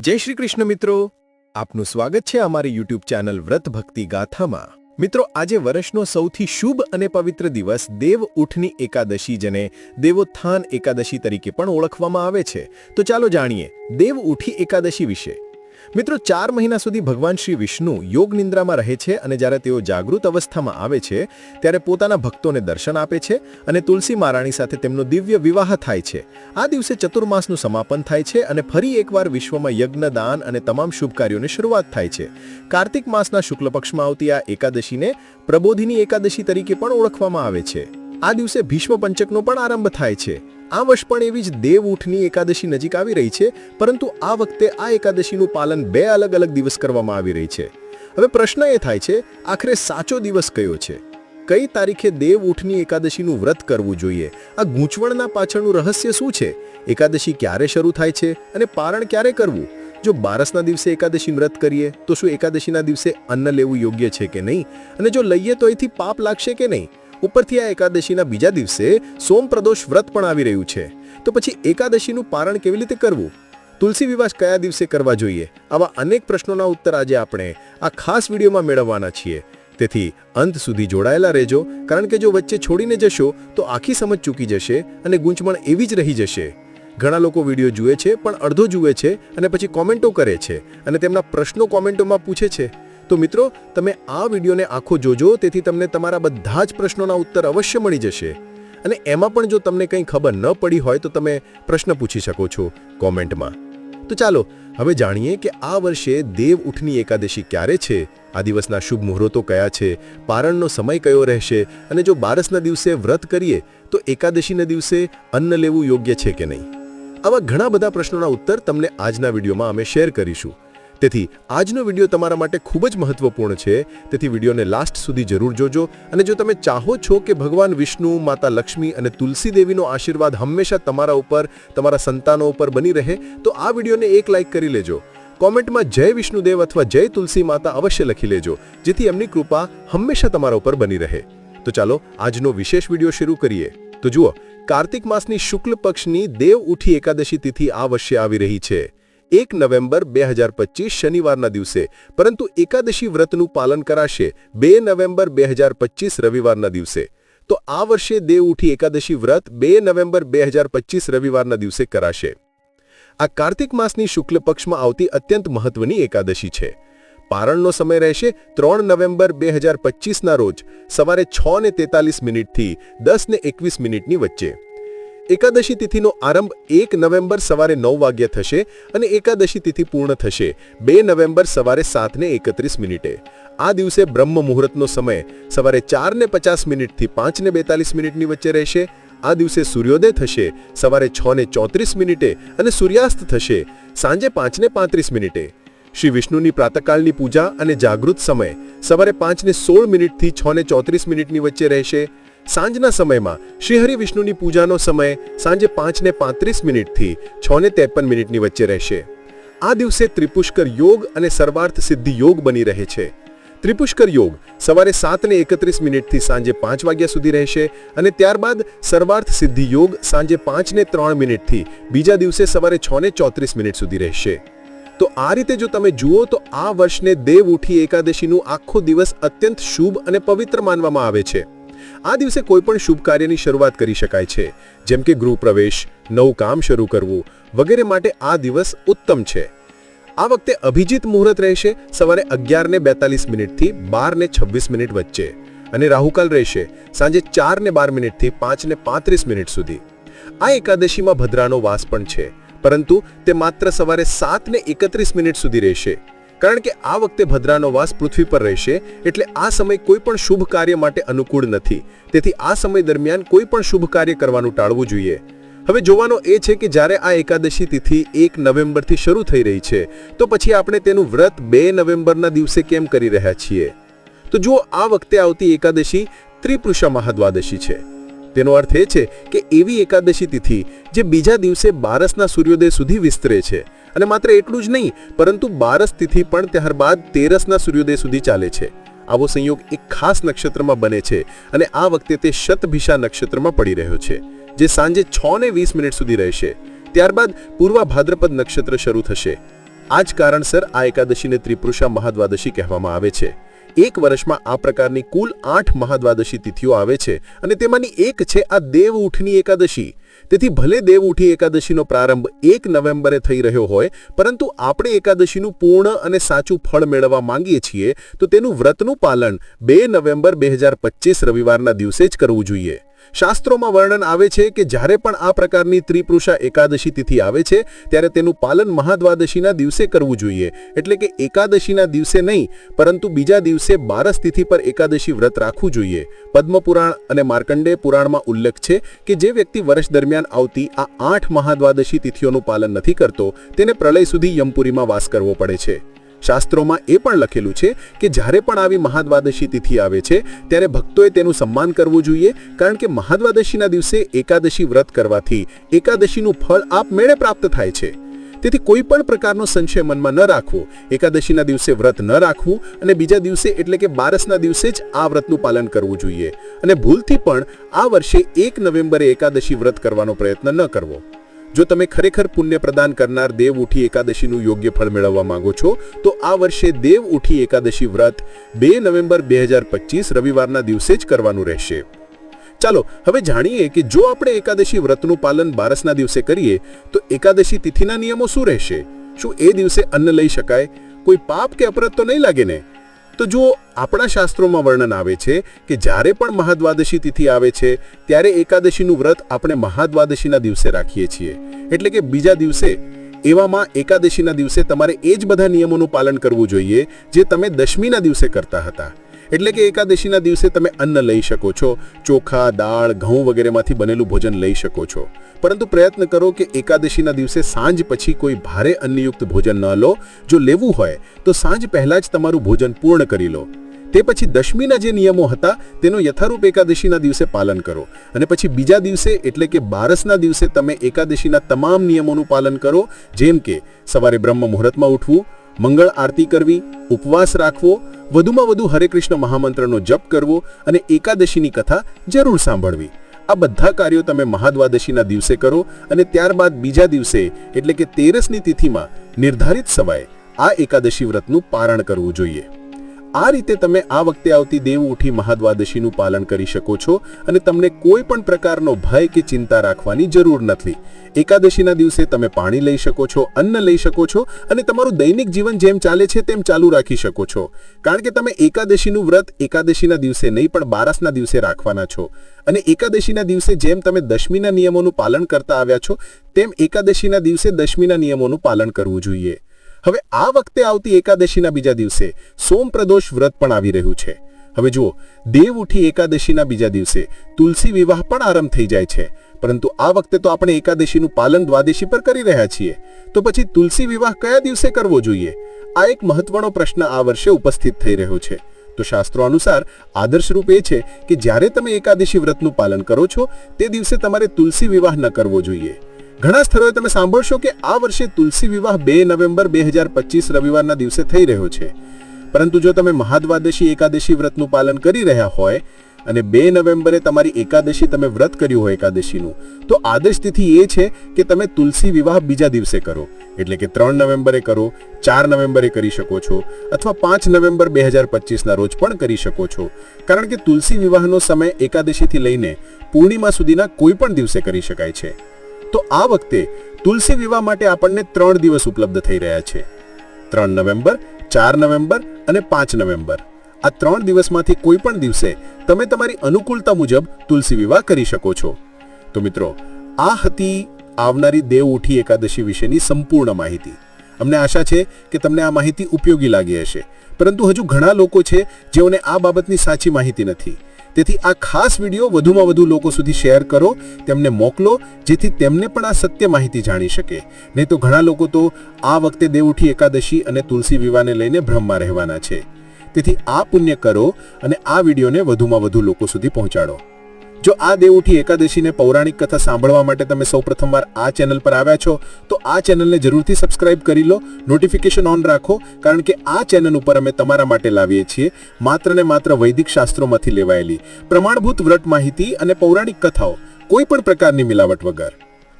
જય શ્રી કૃષ્ણ મિત્રો. આપનું સ્વાગત છે અમારી યુટ્યુબ ચેનલ વ્રત ભક્તિ ગાથામાં. મિત્રો, આજે વર્ષનો સૌથી શુભ અને પવિત્ર દિવસ દેવ ઉઠની એકાદશી જેને દેવોત્થાન એકાદશી તરીકે પણ ઓળખવામાં આવે છે. તો ચાલો જાણીએ, દેવ ઉઠી એકાદશી વિશે. મિત્રો, ચાર મહિના સુધી ભગવાન શ્રી વિષ્ણુ યોગ નિંદ્રામાં રહે છે અને જ્યારે તેઓ જાગૃત અવસ્થામાં આવે છે, ત્યારે પોતાના ભક્તોને દર્શન આપે છે અને તુલસી મહારાણી સાથે તેમનો દિવ્ય વિવાહ થાય છે. આ દિવસે ચતુર્માસનું સમાપન થાય છે અને ફરી એકવાર વિશ્વમાં યજ્ઞ, દાન અને તમામ શુભ કાર્યોની શરૂઆત થાય છે. કાર્તિક માસના શુક્લ પક્ષમાં આવતી આ એકાદશીને પ્રબોધિની એકાદશી તરીકે પણ ઓળખવામાં આવે છે. આ દિવસે ભીષ્મ પંચકનો પણ આરંભ થાય છે. આ વર્ષ પણ એવી જ દેવ ઉઠની એકાદશી નજીક આવી રહી છે, પરંતુ આ વખતે આ એકાદશીનું પાલન બે અલગ અલગ દિવસ કરવામાં આવી રહી છે. હવે પ્રશ્ન એ થાય છે, આખરે સાચો દિવસ કયો છે? કઈ તારીખે દેવ ઉઠની એકાદશીનું વ્રત કરવું જોઈએ? આ ગૂંચવણના પાછળનું રહસ્ય શું છે? એકાદશી ક્યારે શરૂ થાય છે અને પારણ ક્યારે કરવું? જો બારસના દિવસે એકાદશી વ્રત કરીએ, તો શું એકાદશીના દિવસે અન્ન લેવું યોગ્ય છે કે નહીં? અને જો લઈએ તો એથી પાપ લાગશે કે નહીં? ઉપરથી આ એકાદશીના બીજા દિવસે સોમ પ્રદોષ વ્રત પણ આવી રહ્યું છે. તો પછી એકાદશીનું પારણ કેવી રીતે કરવું? તુલસી વિવાસ કયા દિવસે કરવા જોઈએ? આવા અનેક પ્રશ્નોના ઉત્તર આજે આપણે આ ખાસ વિડીયોમાં મેળવવાના છીએ. તેથી અંત સુધી જોડાયેલા રહેજો, કારણ કે જો વચ્ચે છોડીને જશો, તો આખી સમજ ચૂકી જશે અને ગૂંચવણ એવી જ રહી જશે. ઘણા લોકો વીડિયો જુએ છે, પણ અડધો જુએ છે અને પછી કોમેન્ટો કરે છે અને તેમના પ્રશ્નો કોમેન્ટોમાં પૂછે છે. તો મિત્રો, તમે આ વિડીયોને આખો જોજો, તેથી તમને તમારા બધા જ પ્રશ્નોના ઉત્તર અવશ્ય મળી જશે. અને એમાં પણ જો તમને કંઈ ખબર ન પડી હોય, તો તમે પ્રશ્ન પૂછી શકો છો કોમેન્ટમાં. તો ચાલો, હવે જાણીએ કે આ વર્ષે દેવ ઉઠની એકાદશી ક્યારે છે? આ દિવસના શુભ મુહૂર્તો કયા છે? પારણનો સમય કયો રહેશે? અને જો બારસના દિવસે વ્રત કરીએ, તો એકાદશીના દિવસે અન્ન લેવું યોગ્ય છે કે નહીં? આવા ઘણા બધા પ્રશ્નોના ઉત્તર તમને આજના વિડીયોમાં અમે શેર કરીશું. તેથી આજનો વીડિયો તમારા માટે ખૂબ જ મહત્વપૂર્ણ છે. તેથી વિડીયોને લાસ્ટ સુધી જરૂર જોજો અને જો તમે ચાહો છો કે ભગવાન વિષ્ણુ, માતા લક્ષ્મી અને તુલસી દેવીનો આશીર્વાદ હંમેશા તમારા ઉપર, તમારા સંતાનો ઉપર બની રહે, તો આ વિડીયોને એક લાઇક કરી લેજો. કોમેન્ટમાં જય વિષ્ણુદેવ અથવા જય તુલસી માતા અવશ્ય લખી લેજો, જેથી એમની કૃપા હંમેશા તમારા ઉપર બની રહે. તો ચાલો, આજનો વિશેષ વીડિયો શરૂ કરીએ. તો જુઓ, કાર્તિક માસની શુક્લ પક્ષની દેવ ઉઠી એકાદશી તિથિ આ વર્ષે આવી રહી છે. એક નવેમ્બર બે હજાર પચીસ શનિવારના દિવસે, પરંતુ એકાદશી વ્રતનું પાલન કરાશે બે નવેમ્બર બે હજાર પચીસ રવિવારના દિવસે. તો આ વર્ષે દેવ ઉઠી એકાદશી વ્રત બે નવેમ્બર બે હજાર પચીસ રવિવારના દિવસે કરાશે. આ કાર્તિક માસની શુક્લ પક્ષમાં આવતી અત્યંત મહત્વની એકાદશી છે. પારણનો સમય રહેશે ત્રણ નવેમ્બર બે હજાર પચીસના રોજ, સવારે છ ને તેતાલીસ મિનિટથી દસ ને એકવીસ મિનિટની વચ્ચે. એકાદશી તિથિનો આરંભ એક નવેમ્બર સવારે નવ વાગ્યે થશે અને એકાદશી તિથિ પૂર્ણ થશે બે નવેમ્બર સવારે સાત ને એકત્રીસ મિનિટે. આ દિવસે બ્રહ્મ મુહૂર્તનો સમય સવારે ચાર ને પચાસ મિનિટથી પાંચ ને બેતાલીસ મિનિટની વચ્ચે રહેશે. આ દિવસે સૂર્યોદય થશે સવારે છ ને ચોત્રીસ મિનિટે અને સૂર્યાસ્ત થશે સાંજે પાંચ ને પાંત્રીસ મિનિટે. શ્રી વિષ્ણુની પ્રાતકાળની પૂજા અને જાગૃત સમય સવારે પાંચ ને સોળ મિનિટથી છ ને ચોત્રીસ મિનિટની વચ્ચે રહેશે. સાંજના સમયમાં શ્રીહરિ વિષ્ણુની પૂજાનો સમય સાંજે પાંચને પાંત્રીસ મિનિટથી છને ત્રેપન મિનિટની વચ્ચે રહેશે. આ દિવસે ત્રિપુષ્કર યોગ અને સર્વાર્થ સિદ્ધિ યોગ બની રહે છે. ત્રિપુષ્કર યોગ સવારે સાતને એકત્રીસ મિનિટથી સાંજે પાંચ વાગ્યા સુધી રહેશે અને ત્યારબાદ સર્વાર્થ સિદ્ધિ યોગ સાંજે પાંચને ત્રણ મિનિટથી બીજા દિવસે સવારે છને ચોત્રીસ મિનિટ સુધી રહેશે. તો આ રીતે જો તમે જુઓ તો આ વર્ષને દેવ ઉઠી એકાદશીનું આખો દિવસ અત્યંત શુભ અને પવિત્ર માનવામાં આવે છે. આ દિવસે કોઈ પણ શુભ કાર્યની શરૂઆત કરી શકાય છે. જેમ કે ગૃહ પ્રવેશ નવું કામ શરૂ કરવું, વગેરે માટે આ દિવસ ઉત્તમ છે. આ વખતે અભિજીત મુહૂર્ત રહેશે સવારે અગિયાર ને બેતાલીસ મિનિટથી બાર ને છવ્વીસ મિનિટ વચ્ચે અને રાહુકાલ રહેશે સાંજે ચાર ને બાર મિનિટથી પાંચ ને પાંત્રીસ મિનિટ સુધી. આ એકાદશીમાં ભદ્રાનો વાસ પણ છે, પરંતુ તે માત્ર સવારે સાત ને એકત્રીસ મિનિટ સુધી રહેશે. કારણ કે આ વખતે ભદ્રાનો વાસ પૃથ્વી પર રહેશે, એટલે આ સમય કોઈ પણ શુભ કાર્ય માટે અનુકૂળ નથી. તેથી આ સમય દરમિયાન કોઈ પણ શુભ કાર્ય કરવાનું ટાળવું જોઈએ. હવે જોવાનો એ છે કે જ્યારે આ એકાદશી તિથિ એક નવેમ્બરથી શરૂ થઈ રહી છે, તો પછી આપણે તેનું વ્રત બે નવેમ્બરના દિવસે કેમ કરી રહ્યા છીએ? તો જુઓ, આ વખતે આવતી એકાદશી ત્રિપુરુષા મહાદ્વાદશી છે. તેનો અર્થ એ છે કે એવી એકાદશી તિથિ જે બીજા દિવસે બારસના સૂર્યોદય સુધી વિસ્તરે છે. અને માત્ર એટલું જ નહીં, પરંતુ બારસ તિથિ પણ ત્યારબાદ તેરસના સૂર્યોદય સુધી ચાલે છે. આવો સંયોગ એક ખાસ નક્ષત્રમાં બને છે અને આ વખતે તે શતભિષા નક્ષત્રમાં પડી રહ્યો છે, જે સાંજે છ ને વીસ મિનિટ સુધી રહેશે. ત્યારબાદ પૂર્વ ભાદ્રપદ નક્ષત્ર શરૂ થશે. આ જ કારણસર આ એકાદશીને ત્રિપુરુષા મહાદ્વાદશી કહેવામાં આવે છે. એક વર્ષમાં આ પ્રકારની કુલ આઠ મહાદ્વાદશી તિથિઓ આવે છે અને તેમાંની એક છે આ દેવ ઉઠની એકાદશી. તેથી ભલે દેવ ઉઠી એકાદશીનો પ્રારંભ એક નવેમ્બરે થઈ રહ્યો હોય, પરંતુ આપણે એકાદશીનું પૂર્ણ અને સાચું ફળ મેળવવા માંગીએ છીએ, તો તેનું વ્રતનું પાલન બે નવેમ્બર બે હજાર પચીસ રવિવારના દિવસે જ કરવું જોઈએ. શાસ્ત્રોમાં વર્ણન આવે છે કે જ્યારે પણ આ પ્રકારની ત્રિપુરુષા એકાદશી તિથિ આવે છે, ત્યારે તેનું પાલન મહાદ્વાદશીના દિવસે કરવું જોઈએ. એટલે કે એકાદશીના દિવસે નહીં, પરંતુ બીજા દિવસે બારસ તિથિ પર એકાદશી વ્રત રાખવું જોઈએ. પદ્મપુરાણ અને માર્કંડે પુરાણમાં ઉલ્લેખ છે કે જે વ્યક્તિ વર્ષ દરમિયાન આવતી આ આઠ મહાદ્વાદશી તિથિઓનું પાલન નથી કરતો, તેને પ્રલય સુધી યમપુરીમાં વાસ કરવો પડે છે. શાસ્ત્રોમાં એ પણ લખેલું છે કે જ્યારે પણ આવી મહાદ્વાદશી તિથિ આવે છે, ત્યારે ભક્તોએ તેનું સન્માન કરવું જોઈએ, કારણ કે મહાદ્વાદશીના દિવસે એકાદશી વ્રત કરવાથી એકાદશીનું ફળ આપમેળે પ્રાપ્ત થાય છે. તેથી કોઈ પણ પ્રકારનો સંશય મનમાં ન રાખવો, એકાદશીના દિવસે વ્રત ન રાખવું અને બીજા દિવસે એટલે કે બારસના દિવસે જ આ વ્રતનું પાલન કરવું જોઈએ. અને ભૂલથી પણ આ વર્ષે એક નવેમ્બરે એકાદશી વ્રત કરવાનો પ્રયત્ન ન કરવો. જો તમે ખરેખર પુણ્ય પ્રદાન કરનાર દેવ ઉઠી એકાદશીનું યોગ્ય ફળ મેળવવા માંગો છો, તો આ વર્ષે દેવ ઉઠી એકાદશી વ્રત બે નવેમ્બર બે હજાર પચીસ રવિવારના દિવસે જ કરવાનું રહેશે. ચાલો, હવે જાણીએ કે જો આપણે એકાદશી વ્રતનું પાલન બારસના દિવસે કરીએ, તો એકાદશી તિથિના નિયમો શું રહેશે? શું એ દિવસે અન્ન લઈ શકાય? કોઈ પાપ કે અપરાધ તો નહીં લાગે ને? તો જો આપણા શાસ્ત્રોમાં વર્ણન આવે છે કે જ્યારે પણ મહાદ્વાદશી તિથિ આવે છે, ત્યારે એકાદશીનું વ્રત આપણે મહાદ્વાદશીના દિવસે રાખીએ છીએ. એટલે કે બીજા દિવસે, એવામાં એકાદશીના દિવસે તમારે એ જ બધા નિયમોનું પાલન કરવું જોઈએ જે તમે દશમીના દિવસે કરતા હતા. એટલે કે એકાદશીના દિવસે તમે અન્ન લઈ શકો છો, ચોખા, દાળ, ઘઉં વગેરેમાંથી બનેલું ભોજન લઈ શકો છો. પરંતુ પ્રયત્ન કરો કે એકાદશીના દિવસે સાંજ પછી કોઈ ભારે અન્નયુક્ત ભોજન ન લો. જો લેવું હોય, તો સાંજ પહેલાં જ તમારું ભોજન પૂર્ણ કરી લો. તે પછી દશમીના જે નિયમો હતા, તેનો યથારૂપ એકાદશીના દિવસે પાલન કરો. અને પછી બીજા દિવસે, એટલે કે બારસના દિવસે, તમે એકાદશીના તમામ નિયમોનું પાલન કરો. જેમ કે, સવારે બ્રહ્મ મુહૂર્તમાં ઉઠવું મંગળ આરતી કરવી, ઉપવાસ રાખવો, વધુમાં વધુ હરે કૃષ્ણ મહામંત્રનો જપ કરવો અને એકાદશીની કથા જરૂર સાંભળવી. આ બધા કાર્યો તમે મહાદ્વાદશીના દિવસે કરો અને ત્યારબાદ બીજા દિવસે, એટલે કે તેરસની તિથિમાં, નિર્ધારિત સમયે આ એકાદશી વ્રતનું પારણ કરવું જોઈએ. આ રીતે તમે આ વખતે આવતી દેવ ઉઠી મહાદ્વાદશીનું પાલન કરી શકો છો અને તમને કોઈ પણ પ્રકારનો ભય કે ચિંતા રાખવાની જરૂર નથી. એકાદશીના દિવસે તમે પાણી લઈ શકો છો, અન્ન લઈ શકો છો અને તમારું દૈનિક જીવન જેમ ચાલે છે તેમ ચાલુ રાખી શકો છો. કારણ કે તમે એકાદશીનું વ્રત એકાદશીના દિવસે નહીં પણ બારસના દિવસે રાખવાના છો. અને એકાદશીના દિવસે જેમ તમે દશમીના નિયમોનું પાલન કરતા આવ્યા છો, તેમ એકાદશીના દિવસે દશમીના નિયમોનું પાલન કરવું જોઈએ. હવે આ વખતે આવતી એકાદશીના બીજા દિવસે સોમ પ્રદોષ વ્રત પણ આવી રહ્યું છે. હવે જુઓ, દેવ ઉઠી એકાદશીના બીજા દિવસે તુલસી વિવાહ પણ આરંભ થઈ જાય છે. પરંતુ આ વખતે તો આપણે એકાદશીનું પાલન દ્વાદશી પર કરી રહ્યા છીએ. તો પછી તુલસી વિવાહ કયા દિવસે કરવો જોઈએ? આ એક મહત્વનો પ્રશ્ન આ વર્ષે ઉપસ્થિત થઈ રહ્યો છે. તો શાસ્ત્રો અનુસાર આદર્શરૂપ એ છે કે જ્યારે તમે એકાદશી વ્રતનું પાલન કરો છો, તે દિવસે તમારે તુલસી વિવાહ ન કરવો જોઈએ. ઘણા સ્થળોએ તમે સાંભળશો કે આ વર્ષે તુલસી વિવાહ બે નવેમ્બર બે હજાર પચીસ રવિવારના દિવસે થઈ રહ્યો છે. પરંતુ જો તમે મહાદ્વાદશી એકાદશી વ્રતનું પાલન કરી રહ્યા હોય અને બે નવેમ્બરે તમારી એકાદશી તમે વ્રત કર્યું હોય એકાદશીનું, તો આદર્શ તિથિ એ છે કે તમે તુલસી વિવાહ બીજા દિવસે કરો. એટલે કે ત્રણ નવેમ્બરે કરો, ચાર નવેમ્બરે કરી શકો છો, અથવા પાંચ નવેમ્બર બે હજાર પચીસના રોજ પણ કરી શકો છો. કારણ કે તુલસી વિવાહનો સમય એકાદશીથી લઈને પૂર્ણિમા સુધીના કોઈ પણ દિવસે કરી શકાય છે. તો આ વખતે તુલસી વિવાહ માટે આપણને ત્રણ દિવસ ઉપલબ્ધ થઈ રહ્યા છે. ત્રણ નવેમ્બર, ચાર નવેમ્બર અને પાંચ નવેમ્બર. આ ત્રણ દિવસમાંથી કોઈ પણ દિવસે તમે તમારી અનુકૂળતા મુજબ તુલસી વિવાહ કરી શકો છો. તો મિત્રો, આ હતી આવનારી દેવ ઉઠી એકાદશી વિશેની સંપૂર્ણ માહિતી. અમને આશા છે કે તમને આ માહિતી ઉપયોગી લાગી હશે. પરંતુ હજુ ઘણા લોકો છે જેઓને આ બાબતની સાચી માહિતી નથી. તેથી આ ખાસ વીડિયો વધુમાં વધુ લોકો સુધી શેર કરો, તેમને મોકલો, જેથી તેમને પણ આ સત્ય માહિતી જાણી શકે. નહીં તો ઘણા લોકો તો આ વખતે દેવઉઠી એકાદશી અને તુલસી વિવાહને લઈને ભ્રમમાં રહેવાના છે. તેથી આ પુણ્ય કરો અને આ વિડીયોને વધુમાં વધુ લોકો સુધી પહોંચાડો. જો આ દેવઉઠી એકાદશીને પૌરાણિક કથા સાંભળવા માટે તમે સૌ પ્રથમવાર આ ચેનલ પર આવ્યા છો, તો આ ચેનલને જરૂરથી સબસ્ક્રાઇબ કરી લો, નોટિફિકેશન ઓન રાખો, કારણ કે આ ચેનલ ઉપર અમે તમારા માટે લાવીએ છીએ માત્ર ને માત્ર વૈદિક શાસ્ત્રોમાંથી લેવાયેલી પ્રમાણભૂત વ્રત માહિતી અને પૌરાણિક કથાઓ, કોઈ પણ પ્રકારની મિલાવટ વગર.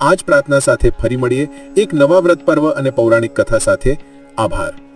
આ જ પ્રાર્થના સાથે ફરી મળીએ. એક નવા વ્રત પર્વ અને પૌરાણિક કથા સાથે. આભાર.